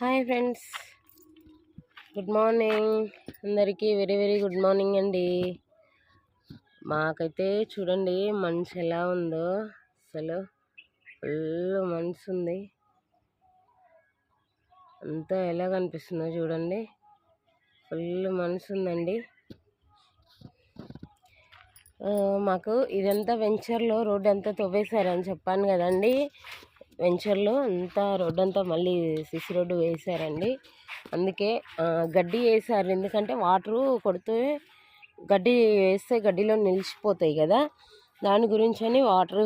Hi friends. Good morning. అందరికీ very very good morning అండి. మాకైతే చూడండి మనసు ఎలా ఉందో. అసలు ఫుల్ మనసు ఉంది. అంతా ఎలా కనిపిస్తుందో చూడండి. ఫుల్ మనసు ఉందండి. మాకు ఇదంతా వెంచర్లో రోడ్ అంతా తవ్వేశారని చెప్పాను కదండి. వెంచర్లో అంతా రోడ్ అంతా మళ్ళీ సిసి రోడ్డు వేశారండి. అందుకే గడ్డి వేశారు. ఎందుకంటే వాటరు కొడితే గడ్డి వేస్తే గడ్డిలో నిలిచిపోతాయి కదా. దాని గురించి అని వాటరు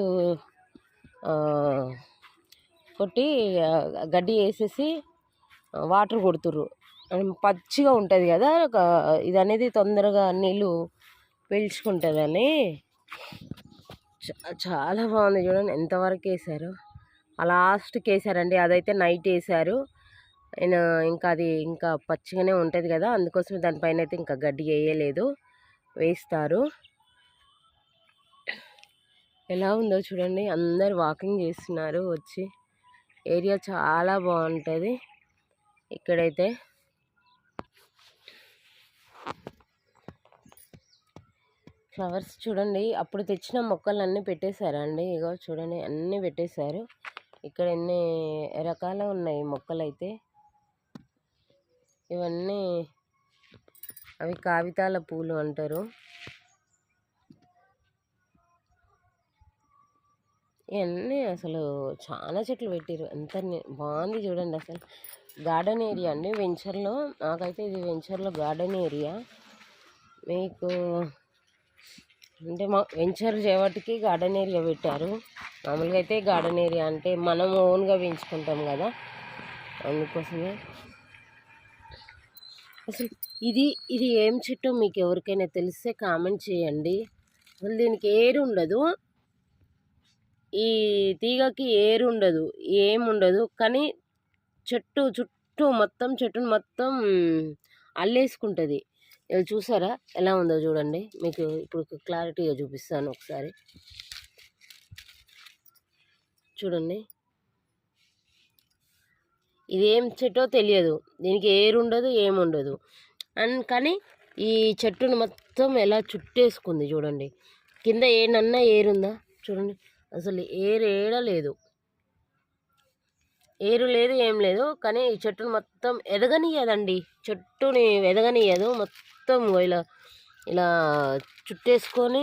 కొట్టి గడ్డి వేసేసి వాటర్ కొడుతుర్రు. పచ్చిగా ఉంటుంది కదా. ఒక ఇది అనేది తొందరగా నీళ్ళు పీల్చుకుంటుందని. చాలా బాగుంది చూడండి. ఎంతవరకు వేసారు లాస్ట్కి వేసారండి. అదైతే నైట్ వేసారు. ఇంకా అది ఇంకా పచ్చిగానే ఉంటుంది కదా అందుకోసం దానిపైన అయితే ఇంకా గడ్డి వేయలేదు. వేస్తారు. ఎలా ఉందో చూడండి. అందరు వాకింగ్ చేస్తున్నారు వచ్చి. ఏరియా చాలా బాగుంటుంది. ఇక్కడైతే. ఫ్లవర్స్ చూడండి. అప్పుడు తెచ్చిన మొక్కలు అన్నీ పెట్టేశారండి. ఇగో చూడండి అన్నీ పెట్టేశారు. ఇక్కడ ఎన్ని రకాల ఉన్నాయి మొక్కలు అయితే ఇవన్నీ అవి కాగితాల పూలు అంటారు. ఇవన్నీ అసలు చాలా చెట్లు పెట్టారు ఎంత బాగుంది చూడండి అసలు. గార్డెన్ ఏరియా అండి వెంచర్లో. నాకైతే ఇది వెంచర్లో గార్డెన్ ఏరియా. మీకు అంటే మా వెంచర్ చేపటికి గార్డెన్ ఏరియా పెట్టారు. మామూలుగా అయితే గార్డెన్ ఏరియా అంటే మనం ఓన్గా పెంచుకుంటాం కదా. అందుకోసమే. అసలు ఇది ఇది ఏం చెట్టో మీకు ఎవరికైనా తెలిస్తే కామెంట్ చేయండి. అసలు దీనికి ఏరు ఉండదు. ఈ తీగకి ఏరు ఉండదు ఏం ఉండదు. కానీ చెట్టు చుట్టూ మొత్తం చెట్టును మొత్తం అల్లేసుకుంటుంది. ఇది చూసారా? ఎలా ఉందో చూడండి. మీకు ఇప్పుడు క్లారిటీగా చూపిస్తాను ఒకసారి. చూడండి. ఇది ఏం చెట్టో తెలియదు. దీనికి ఏరు ఉండదు ఏముండదు అండ్ కానీ ఈ చెట్టును మొత్తం ఎలా చుట్టేసుకుంది చూడండి. కింద ఏనన్నా ఏరుందా? చూడండి. అసలు ఏరు ఏడ లేదు ఏరు లేదు ఏం లేదు. కానీ ఈ చెట్టును మొత్తం ఎదగనియదండి. చెట్టుని ఎదగనియదు. మొత్తం మొత్తం ఇలా ఇలా చుట్టేసుకొని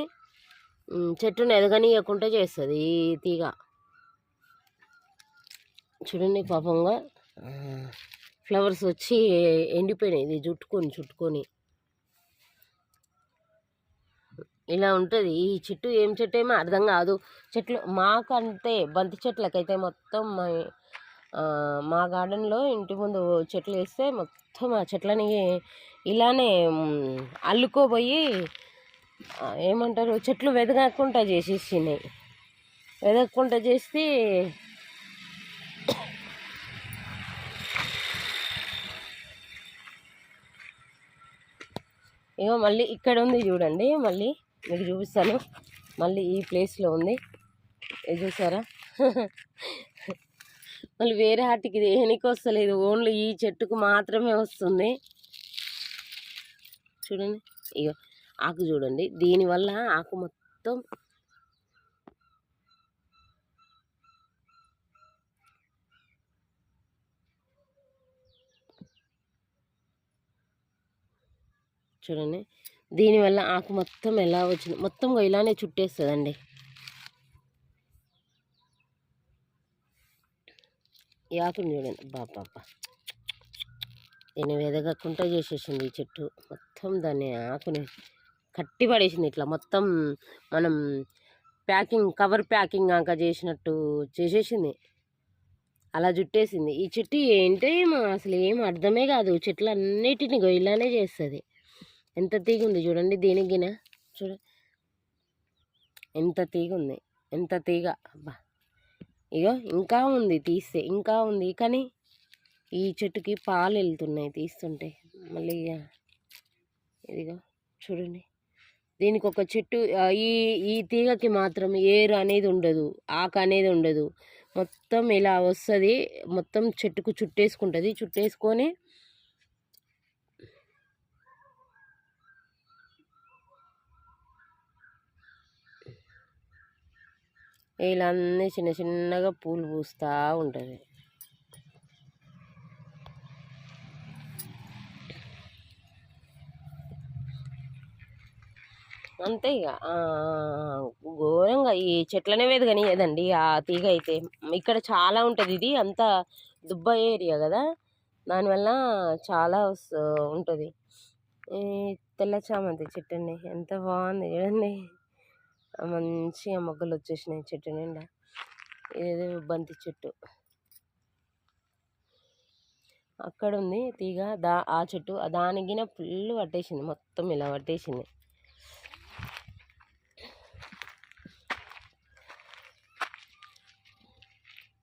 చెట్టును చెట్టుని ఎదగనీయకుండా చేస్తుంది ఈ తీగ. చూడండి పాపంగా. ఫ్లవర్స్ వచ్చి ఎండిపోయినాయి ఇది చుట్టుకొని చుట్టుకొని. ఇలా ఉంటుంది. ఈ చెట్టు ఏం చెట్టు ఏమో అర్థం కాదు. చెట్లు మాకంతే బంతి చెట్లకైతే మొత్తం మా గార్డెన్లో ఇంటి ముందు చెట్లు వేస్తే మొత్తం ఆ చెట్లని ఇలానే అల్లుకోబోయి ఏమంటారు చెట్లు వెదగకుండా చేసేసినాయి. వెదగకుండా చేస్తే ఇగో మళ్ళీ ఇక్కడ ఉంది చూడండి మళ్ళీ మీకు చూపిస్తాను. మళ్ళీ ఈ ప్లేస్లో ఉంది. ఇది చూసారా? మళ్ళీ వేరే వాటికి దేనికి వస్తలేదు ఓన్లీ ఈ చెట్టుకు మాత్రమే వస్తుంది. చూడండి ఇగో ఆకు చూడండి దీనివల్ల ఆకు మొత్తం చూడండి దీనివల్ల ఆకు మొత్తం ఎలా వచ్చింది? మొత్తం ఇలానే చుట్టేస్తుందండి. ఈ ఆకుని చూడండి బాబా ఎనిమిది ఎదగకుండా చేసేసింది ఈ చెట్టు. మొత్తం దాన్ని ఆకుని కట్టి పడేసింది ఇట్లా. మొత్తం మనం ప్యాకింగ్ కవర్ ప్యాకింగ్ అంక చేసినట్టు చేసేసింది. అలా జుట్టేసింది. ఈ చెట్టు ఏంటో ఏమో అసలు ఏం అర్థమే కాదు. చెట్లు అన్నిటిని ఇలానే చేస్తుంది. ఎంత తీగ ఉంది చూడండి దీనికి గిన. చూడ. ఎంత తీగ ఉంది ఎంత తీగ. అబ్బా. ఇగో ఇంకా ఉంది తీస్తే ఇంకా ఉంది. కానీ ఈ చెట్టుకి పాలు వెళ్తున్నాయి తీస్తుంటే. మళ్ళీ ఇదిగో చూడండి. దీనికి ఒక చెట్టు ఈ ఈ తీగకి మాత్రం ఏరు అనేది ఉండదు ఆకు అనేది ఉండదు. మొత్తం ఇలా వస్తుంది మొత్తం చెట్టుకు చుట్టేసుకుంటుంది. చుట్టేసుకొని ఇలా అన్నీ చిన్న చిన్నగా పూలు పూస్తూ ఉంటుంది. అంతే ఇక ఘోరంగా ఈ చెట్లనే వేది ఏదండి ఆ తీగ అయితే ఇక్కడ చాలా ఉంటుంది ఇది. అంతా దుబ్బ ఏరియా కదా. దానివల్ల చాలా ఉంటుంది. ఈ తెల్ల చామంతి చెట్టు అండి. ఎంత బాగుంది చూడండి. మంచిగా మొగ్గలు వచ్చేసినాయి చెట్టు నిండా. ఇదేదో బంతి చెట్టు. అక్కడ ఉంది తీగ దా ఆ చెట్టు. దానికిన ఫుల్ పట్టేసింది. మొత్తం ఇలా పట్టేసింది.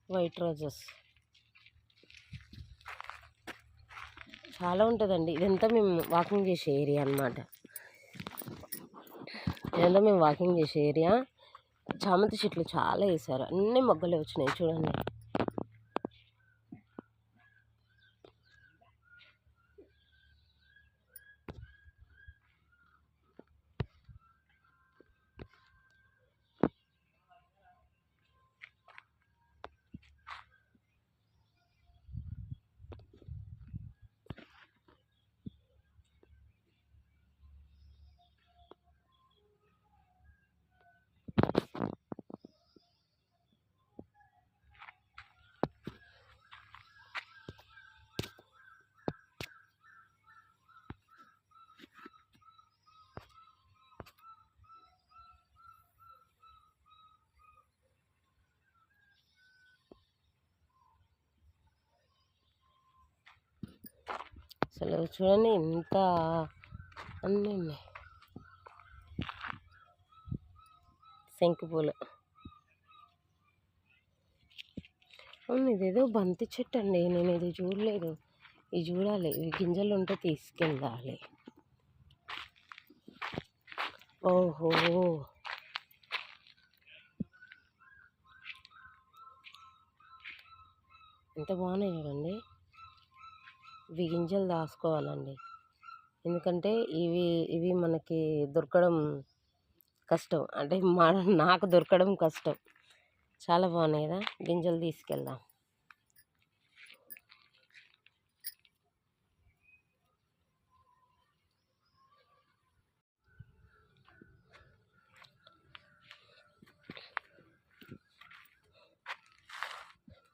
White roses. చాలా ఉంటుందండి. ఇదంతా మేము వాకింగ్ చేసే ఏరియా అన్నమాట. ఇదంతా మేము వాకింగ్ చేసే ఏరియా. చామంతి చెట్లు చాలా వేసారు అన్ని మొగ్గలే వచ్చినాయి చూడండి. అసలు చూడండి ఇంత అన్నీ ఉన్నాయి శంకుపూలు అవును ఇదేదో బంతి చెట్టు అండి. నేను ఇది చూడలేదు. ఇది చూడాలి. ఇవి గింజలు ఉంటే తీసుకెళ్ళాలి. ఓహో! ఎంత బాగున్నాయి చూడండి. ఇవి గింజలు దాసుకోవాలండి ఎందుకంటే ఇవి ఇవి మనకి దొరకడం కష్టం. అంటే మా నాకు దొరకడం కష్టం. చాలా బాగున్నాయి కదా? గింజలు తీసుకెళ్దాం.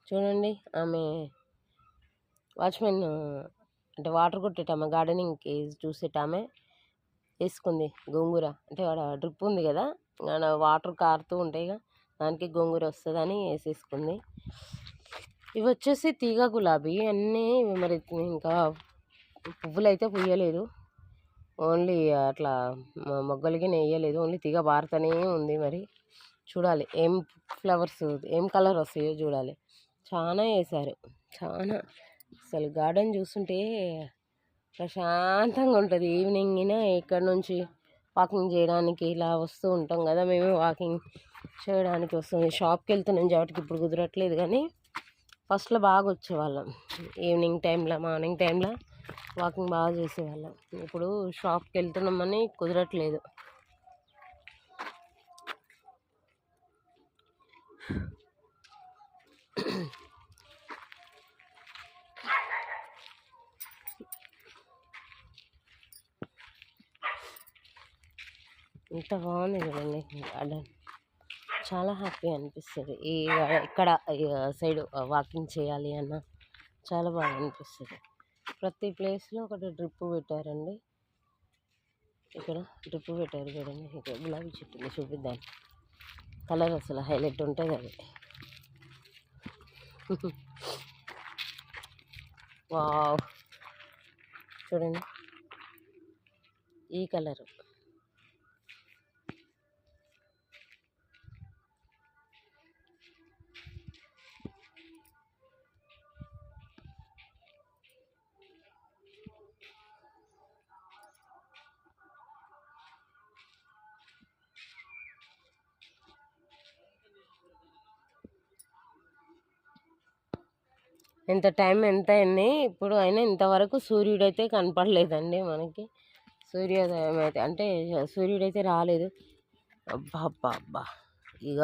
చూడండి ఆమె వాచ్మెన్ అంటే వాటర్ కొట్టేటామె గార్డెనింగ్కి చూసేటామె వేసుకుంది గోంగూర. అంటే ఆడ డ్రిప్ ఉంది కదా ఆడ వాటర్ కారుతూ ఉంటాయి కదా దానికి గోంగూర వస్తుందని వేసేసుకుంది. ఇవి వచ్చేసి తీగ గులాబీ అన్నీ మరి ఇంకా పువ్వులు అయితే పుయ్యలేదు. ఓన్లీ అట్లా మొగ్గలకి వేయలేదు ఓన్లీ తీగ బారుతూనే ఉంది మరి. చూడాలి ఏం ఫ్లవర్స్ ఏం కలర్ వస్తాయో చూడాలి. చాలా వేశారు చాలా అసలు గార్డెన్ చూస్తుంటే ప్రశాంతంగా ఉంటుంది. ఈవినింగ్ ఇక్కడ నుంచి వాకింగ్ చేయడానికి ఇలా వస్తూ ఉంటాం కదా మేము వాకింగ్ చేయడానికి వస్తుంది షాప్కి వెళ్తున్నాం కాబట్టి ఇప్పుడు కుదరట్లేదు కానీ ఫస్ట్లో బాగా వచ్చేవాళ్ళం. ఈవినింగ్ టైంలో మార్నింగ్ టైంలో వాకింగ్ బాగా చేసేవాళ్ళం. ఇప్పుడు షాప్కి వెళ్తున్నామని కుదరట్లేదు. ఎంత బాగుంది చూడండి. గార్డెన్ చాలా హ్యాపీ అనిపిస్తుంది. ఈ ఇక్కడ సైడ్ వాకింగ్ చేయాలి అన్న చాలా బాగా అనిపిస్తుంది. ప్రతి ప్లేస్లో ఒకటి డ్రిప్ పెట్టారండి. ఇక్కడ డ్రిప్ పెట్టారు చూడండి. ఇక్కడ గులాబీ చెట్టు చూపిద్దాం. కలర్ అసలు హైలైట్ ఉంటుంది అది. వావ్. చూడండి. ఈ కలరు. ఎంత టైం ఎంత అయింది? ఇప్పుడు అయినా ఇంతవరకు సూర్యుడు అయితే కనపడలేదండి మనకి. సూర్యోదయం అయితే అంటే సూర్యుడు అయితే రాలేదు. అబ్బా అబ్బా అబ్బా. ఇక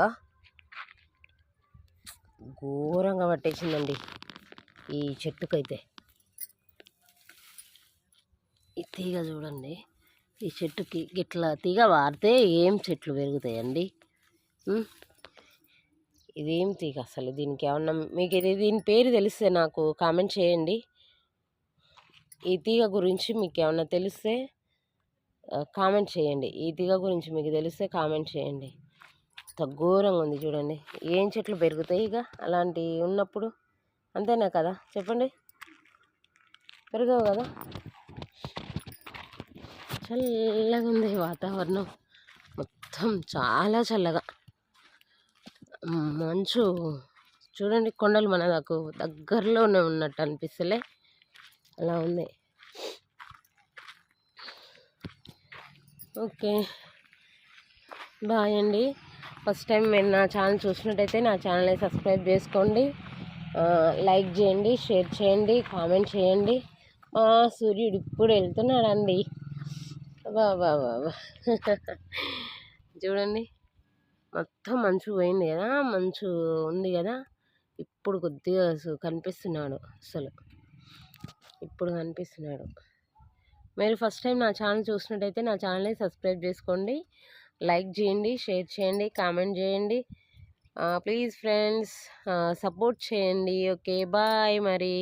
ఘోరంగా పట్టేసిందండి ఈ చెట్టుకైతే. ఈ తీగ చూడండి. ఈ చెట్టుకి గిట్లా తీగ వారితే ఏం చెట్లు పెరుగుతాయండి? ఇదేం తీగ అసలు దీనికి ఏమన్నా మీకు ఇది దీని పేరు తెలిస్తే నాకు కామెంట్ చేయండి. ఈ తీగ గురించి మీకు ఏమన్నా తెలిస్తే కామెంట్ చేయండి. ఈ తీగ గురించి మీకు తెలిస్తే కామెంట్ చేయండి. ఇంత ఘోరంగా ఉంది చూడండి. ఏం చెట్లు పెరుగుతాయి ఇక? అలాంటివి ఉన్నప్పుడు అంతేనా కదా? చెప్పండి. పెరగవు కదా? చల్లగా ఉంది వాతావరణం. మొత్తం చాలా చల్లగా. మంచు. చూడండి కొండలు మన నాకు దగ్గరలోనే ఉన్నట్టు అనిపిస్తలే. అలా ఉంది. ఓకే. బాయ్ అండి. ఫస్ట్ టైం మీరు నా ఛానల్ చూసినట్టయితే నా ఛానల్ని సబ్స్క్రైబ్ చేసుకోండి. లైక్ చేయండి షేర్ చేయండి కామెంట్ చేయండి. సూర్యుడు ఇప్పుడు వెళ్తున్నాడండి. బాబా బాబా చూడండి. మొత్తం మంచు పోయింది కదా మంచు ఉంది కదా ఇప్పుడు కొద్దిగా అసలు కనిపిస్తున్నాడు అసలు. ఇప్పుడు కనిపిస్తున్నాడు. మీరు ఫస్ట్ టైం నా ఛానల్ చూసినట్టయితే నా ఛానల్ని సబ్స్క్రైబ్ చేసుకోండి లైక్ చేయండి షేర్ చేయండి కామెంట్ చేయండి. ప్లీజ్ ఫ్రెండ్స్ సపోర్ట్ చేయండి. ఓకే బాయ్ మరి.